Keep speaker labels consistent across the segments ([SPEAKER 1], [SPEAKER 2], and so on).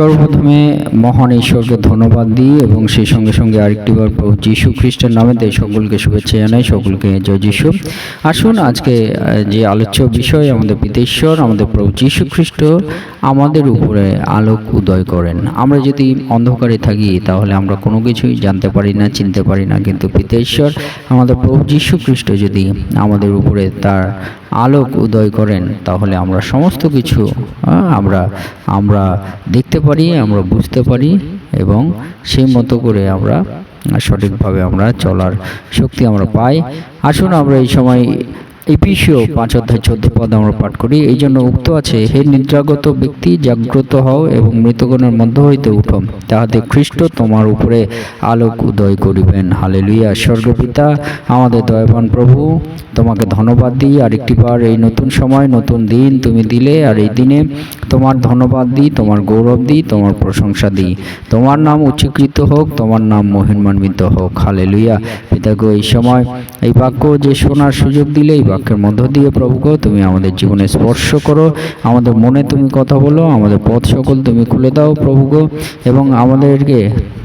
[SPEAKER 1] সর্বপ্রথমে মহান ঈশ্বরকে ধন্যবাদ দিই এবং সেই সঙ্গে সঙ্গে আরেকটিবার প্রভু যীশু খ্রিস্টের নামেতে সকলকে শুভেচ্ছা জানাই, সকলকে জয় যীশু। আসুন আজকে যে আলোচ্য বিষয় আমাদের পিতেশ্বর আমাদের প্রভু যীশু খ্রিস্ট আমাদের উপরে আলোক উদয় করেন। আমরা যদি অন্ধকারে থাকি তাহলে আমরা কোনো কিছুই জানতে পারি না, চিনতে পারি না। কিন্তু পিতেশ্বর আমাদের প্রভু যীশু খ্রিস্ট যদি আমাদের উপরে তার আলোক উদয় করেন তাহলে আমরা সমস্ত কিছু আমরা আমরা দেখতে পারি আমরা বুঝতে পারি এবং সেই মতো করে আমরা সঠিকভাবে আমরা চলার শক্তি আমরা পাই। আসুন আমরা এই সময় এপিসিও পাঁচ অধ্যায় চোদ্দ পদ আমরা পাঠ করি। এই জন্য উক্ত আছে, হে নিদ্রাগত ব্যক্তি, জাগ্রত হও এবং মৃতগণের মধ্য হইতে উঠো। তাহাতে খ্রিস্ট তোমার উপরে আলোক উদয় করিবেন। হালেলুইয়া স্বর্গপিতা, আমাদের দয়াবান প্রভু, তোমাকে ধন্যবাদ দিই। আরেকটিবার এই নতুন সময়, নতুন দিন তুমি দিলে, আর এই দিনে তোমার ধন্যবাদ দিই, তোমার গৌরব দিই, তোমার প্রশংসা দিই। তোমার নাম উচ্চীকৃত হোক, তোমার নাম মহিমান্বিত হোক। হালেলুইয়া পিতাগো এই সময় এই বাক্য যে শোনার সুযোগ দিলে, এই বাক্যের মধ্য দিয়ে, প্রভুগো, তুমি আমাদের জীবনে স্পর্শ করো। আমাদের মনে তুমি কথা বলো, আমাদের পথ সকল তুমি খুলে দাও, প্রভুগো, এবং আমাদেরকে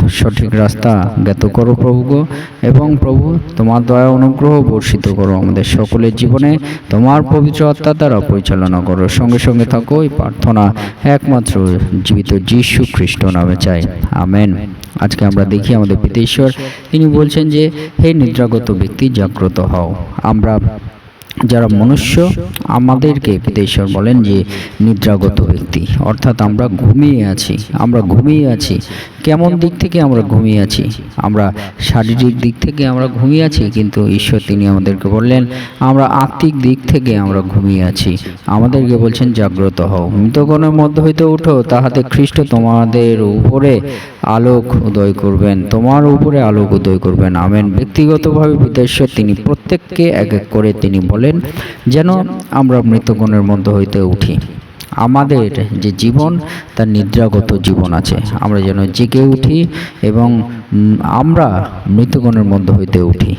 [SPEAKER 1] সঠিক রাস্তা জ্ঞাত করো, প্রভুগো, এবং প্রভু, তোমার দয়া অনুগ্রহ বর্ষিত করো আমাদের সকলের জীবনে, তোমার পবিত্র আত্মা দ্বারা পরিচালনা করো। সঙ্গে সঙ্গে থাকো, এই প্রার্থনা একমাত্র জীবিত যীশু খ্রিস্ট নামে চাই। আমেন। আজকে আমরা দেখি আমাদের পিতেশ্বর তিনি বলছেন যে, হে নিদ্রাগত ব্যক্তি, জাগ্রত হও। আমরা যারা মনুষ্য, আমাদেরকে পিতেশ্বর বলেন যে নিদ্রাগত ব্যক্তি। অর্থাৎ আমরা ঘুমিয়ে আছি, আমরা ঘুমিয়ে আছি। কেমন দিক থেকে আমরা ঘুমিয়ে আছি? আমরা শারীরিক দিক থেকে আমরা ঘুমিয়ে আছি, কিন্তু ঈশ্বর তিনি আমাদেরকে বললেন, আমরা আত্মিক দিক থেকে আমরা ঘুমিয়ে আছি। আমাদেরকে বলছেন, জাগ্রত হও। মৃতগণের মধ্য হইতে উঠো, তাহাতে খ্রিস্ট তোমাদের উপরে আলোক উদয় করবেন। তোমার উপরে আলোক উদয় করবেন। আমেন। ব্যক্তিগতভাবে বিদেশ্বর তিনি প্রত্যেককে এক এক করে তিনি বলেন, যেন আমরা মৃতগণের মধ্য হইতে উঠি। আমাদের যে জীবন, তার নিদ্রাগত জীবন আছে। আমরা যেন জেগে উঠি এবং আমরা মৃতগণের মধ্যে হইতে উঠি।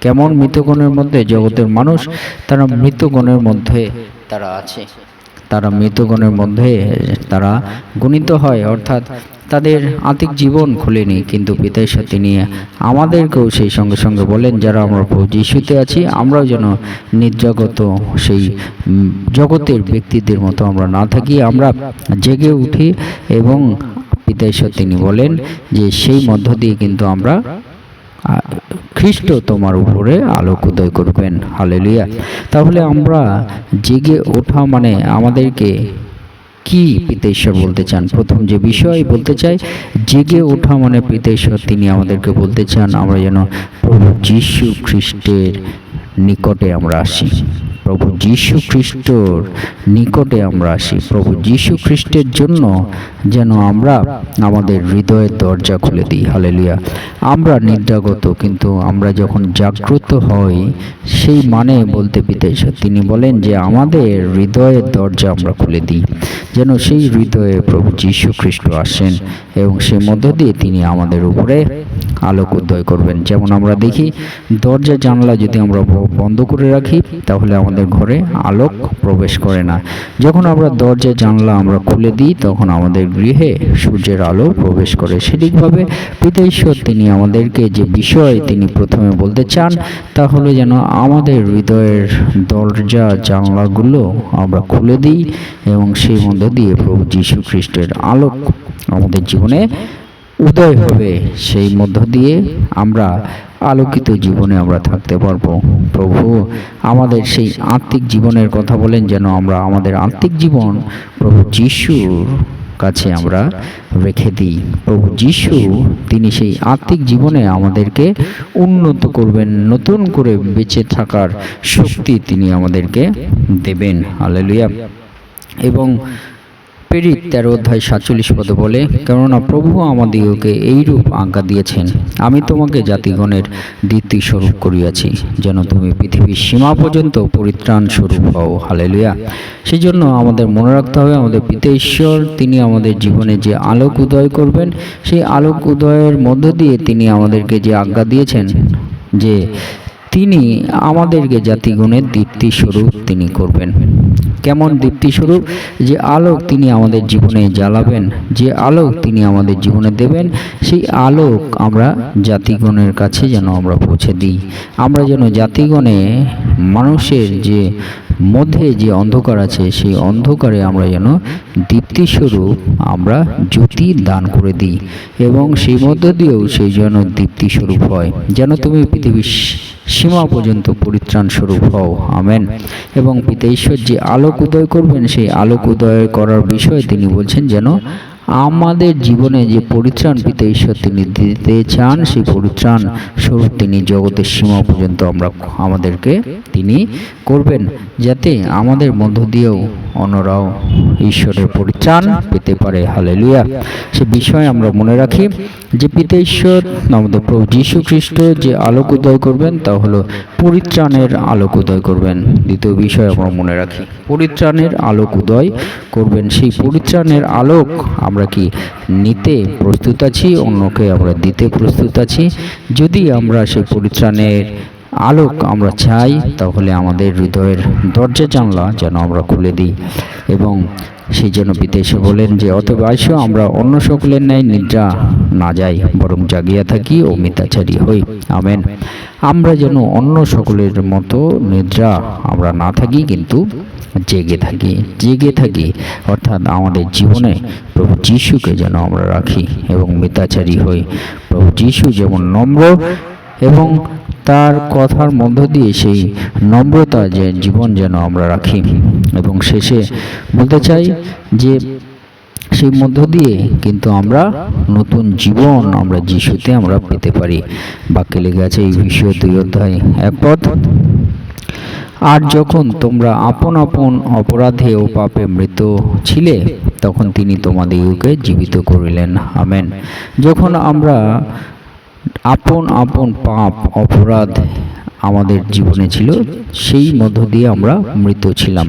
[SPEAKER 1] কেমন মৃতগণের মধ্যে জগতের মানুষ, তারা মৃতগণের মধ্যে তারা আছে। তারা মৃতগণের মধ্যে তারা গণিত হয়, অর্থাৎ তাদের আত্মিক জীবন খুলেনি কিন্তু পিতার তিনি আমাদেরকেও সেই সঙ্গে সঙ্গে বলেন যারা আমরা প্রভু যিশুতে আছি আমরাও যেন নির্জগত সেই জগতের ব্যক্তিদের মতো আমরা না থাকি আমরা জেগে উঠি এবং পিতাঈশ্বর তিনি বলেন যে সেই মধ্য দিয়ে কিন্তু আমরা খ্রিস্ট তোমার উপরে আলোক উদয় করবেন। হালেলুয়া। তাহলে আমরা জেগে ওঠা মানে আমাদেরকে কি পিতেশ্বর বলতে চান? প্রথম যে বিষয় বলতে চাই, জেগে ওঠা মানে পিতেশ্বর, তিনি আমাদেরকে বলতে চান, আমরা যেন প্রভু যীশু খ্রিস্টের নিকটে আমরা আসি। প্রভু যীশু খ্রিস্টর নিকটে আমরা আসি। প্রভু যীশু খ্রিস্টের জন্য যেন আমরা আমাদের হৃদয়ের দরজা খুলে দিই। হালেলুয়া। আমরা নিদ্রাগত, কিন্তু আমরা যখন জাগ্রত হই, সেই মানে বলতে পিতেশ্বর তিনি বলেন যে আমাদের হৃদয়ের দরজা আমরা খুলে দিই, যেন সেই হৃদয়ে প্রভু যীশু খ্রিস্ট আসেন এবং সেই মধ্য দিয়ে তিনি আমাদের উপরে আলোক উদয় করবেন। যেমন আমরা দেখি, দরজা জানলা যদি আমরা বন্ধ করে রাখি, তাহলে আমাদের ঘরে আলোক প্রবেশ করে না। যখন আমরা দরজা, জানলা আমরা খুলে দিই, তখন আমাদের গৃহে সূর্যের আলো প্রবেশ করে। সেদিকভাবে পিতা ঈশ্বর, তিনি আমাদেরকে যে বিষয় তিনি প্রথমে বলতে চান, তা হলো যেন আমাদের হৃদয়ের দরজা, জানলাগুলো আমরা খুলে দিই এবং সেই মধ্য দিয়ে প্রভু যীশু খ্রিস্টের আলোক আমাদের জীবনে উদয় হবে। সেই মধ্য দিয়ে আমরা আলোকিত জীবনে আমরা থাকতে পারব। প্রভু, আমাদের সেই আত্মিক জীবনের কথা বলেন যেন আমরা আমাদের আত্মিক জীবন প্রভু যিশুর কাছে আমরা রেখে দিই। প্রভু যিশু, তিনি সেই আত্মিক জীবনে আমাদেরকে উন্নত করবেন, নতুন করে বেঁচে থাকার শক্তি তিনি আমাদেরকে দেবেন। হালেলুয়া। এবং পেরিত তেরো অধ্যায় সাতচল্লিশ পদে বলে, কেননা প্রভু আমাদিগকে এইরূপ আজ্ঞা দিয়েছেন, আমি তোমাকে জাতিগণের দ্বিতীয় স্বরূপ করিয়াছি, যেন তুমি পৃথিবীর সীমা পর্যন্ত পরিত্রাণ স্বরূপ হও। হালেলুয়া। সেই জন্য আমাদের মনে রাখতে হবে, আমাদের পিতা ঈশ্বর, তিনি আমাদের জীবনে যে আলোক উদয় করবেন, সেই আলোক উদয়ের মধ্য দিয়ে তিনি আমাদেরকে যে আজ্ঞা দিয়েছেন, যে তিনি আমাদেরকে জাতিগণের দীপ্তি স্বরূপ তিনি করবেন। কেমন দীপ্তি স্বরূপ যে আলোক তিনি আমাদের জীবনে জ্বালাবেন, যে আলোক তিনি আমাদের জীবনে দেবেন, সেই আলোক আমরা জাতিগণের কাছে যেন আমরা পৌঁছে দিই। আমরা যেন জাতিগণে মানুষের যে মধ্যে যে অন্ধকার আছে, সেই অন্ধকারে আমরা যেন দীপ্তিস্বরূপ আমরা জ্যোতি দান করে দিই এবং সেই মধ্য দিয়েও সেই যেন দীপ্তিস্বরূপ হয়। যেন তুমি পৃথিবীর সীমা পর্যন্ত পরিত্রাণ স্বরূপ হও আমেন। এবং পিতা ঈশ্বর যে আলোক উদয় করবেন সেই আলোক উদয় করার বিষয়ে তিনি বলছেন যেন আমাদের জীবনে যে পরিত্রাণ পিতা ঈশ্বর তিনি দিতে চান, সেই পরিত্রাণ স্বরূপ তিনি জগতের সীমা পর্যন্ত আমরা আমাদেরকে তিনি করবেন, যাতে আমাদের মধ্য দিয়েও অন্যরাও ঈশ্বরের পরিত্রাণ পেতে পারে। হালেলুয়া। সে বিষয়ে আমরা মনে রাখি যে পিতা ঈশ্বর, আমাদের প্রভু যীশু খ্রিস্ট যে আলোক উদয় করবেন, তা হলো পরিত্রাণের আলোক উদয় করবেন। দ্বিতীয় বিষয় আমরা মনে রাখি, পরিত্রাণের আলোক উদয় করবেন। সেই পরিত্রাণের আলোক আমরা কি নিতে প্রস্তুত আছি? অন্যকে আমরা দিতে প্রস্তুত আছি? যদি আমরা সেই পরিত্রাণের আলোক আমরা চাই, তাহলে আমাদের হৃদয়ের দরজা জানলা যেন আমরা খুলে দিই এবং সেই জন্য বিদেশে বলেন যে, অতএব আইসো, আমরা অন্য সকলের ন্যায় নিদ্রা না যাই, বরং জাগিয়া থাকি ও মিতাচারী হই। আমেন। আমরা যেন অন্য সকলের মতো নিদ্রা আমরা না থাকি, কিন্তু জেগে থাকি জেগে থাকি, অর্থাৎ আমাদের জীবনে প্রভু যিশুকে যেন আমরা রাখি এবং মিতাচারী হই। প্রভু যিশু যেমন নম্র এবং তার কথার মধ্য দিয়ে সেই নম্রতা যে জীবন যেন আমরা রাখি। এবং শেষে বলতে চাই যে সেই মধ্য দিয়ে কিন্তু আমরা নতুন জীবন, আমরা যিশুতে আমরা পেতে পারি। বাক্যে লেগে আছে এই বিষয়ে দুই অধ্যায় এক পদ আর যখন তোমরা আপন আপন অপরাধে ও পাপে মৃত ছিলে, তখন তিনি তোমাদিগকে জীবিত করিলেন। আমেন। যখন আমরা আপন আপন পাপ, অপরাধ আমাদের জীবনে ছিল, সেই মধ্য দিয়ে আমরা মৃত ছিলাম।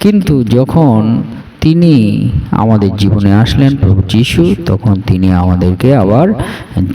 [SPEAKER 1] কিন্তু যখন তিনি আমাদের জীবনে আসলেন, প্রভু যিশু, তখন তিনি আমাদেরকে আবার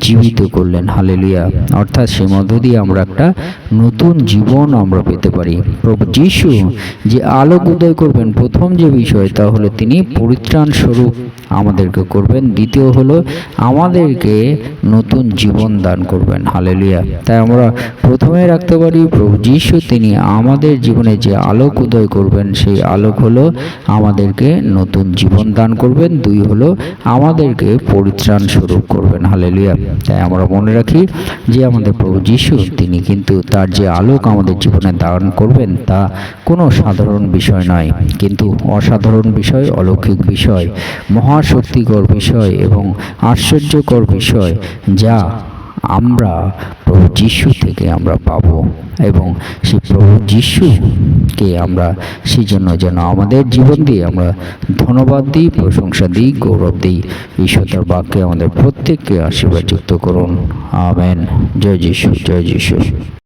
[SPEAKER 1] জীবিত করলেন। হালেলুয়া। অর্থাৎ সে মধ্য দিয়ে আমরা একটা নতুন জীবন আমরা পেতে পারি। প্রভু যিশু যে আলোক উদয় করবেন, প্রথম যে বিষয় তা হলো তিনি পরিত্রাণ স্বরূপ আমাদেরকে করবেন, দ্বিতীয় হলো আমাদেরকে নতুন জীবন দান করবেন। হালেলুয়া। তাই আমরা প্রথমে রাখতে পারি, প্রভু যিশু তিনি আমাদের জীবনে যে আলোক উদয় করবেন, সেই আলোক হলো আমাদেরকে নতুন জীবন দান করবেন, দুই হলো আমাদেরকে পরিত্রাণ স্বরূপ করবেন। হালেলুয়া তাই আমরা মনে রাখি যে আমাদের প্রভু যিশু, তিনি কিন্তু তার যে আলোক আমাদের জীবনে দান করবেন, তা কোনো সাধারণ বিষয় নয়, কিন্তু অসাধারণ বিষয়, অলৌকিক বিষয়, মহাশক্তিকর বিষয় এবং আশ্চর্যকর বিষয় যা আমরা প্রভু যিশু থেকে আমরা পাব এবং সেই প্রভু যিশুকে আমরা? সেই জন্য যেন আমাদের জীবন দিয়ে আমরা ধন্যবাদ দিই, প্রশংসা দিই, গৌরব দিই। ঈশ্বর বাক্যে আমাদের প্রত্যেককে আশীর্বাদ যুক্ত করুন। আমেন। জয় যিশু জয় যিশু।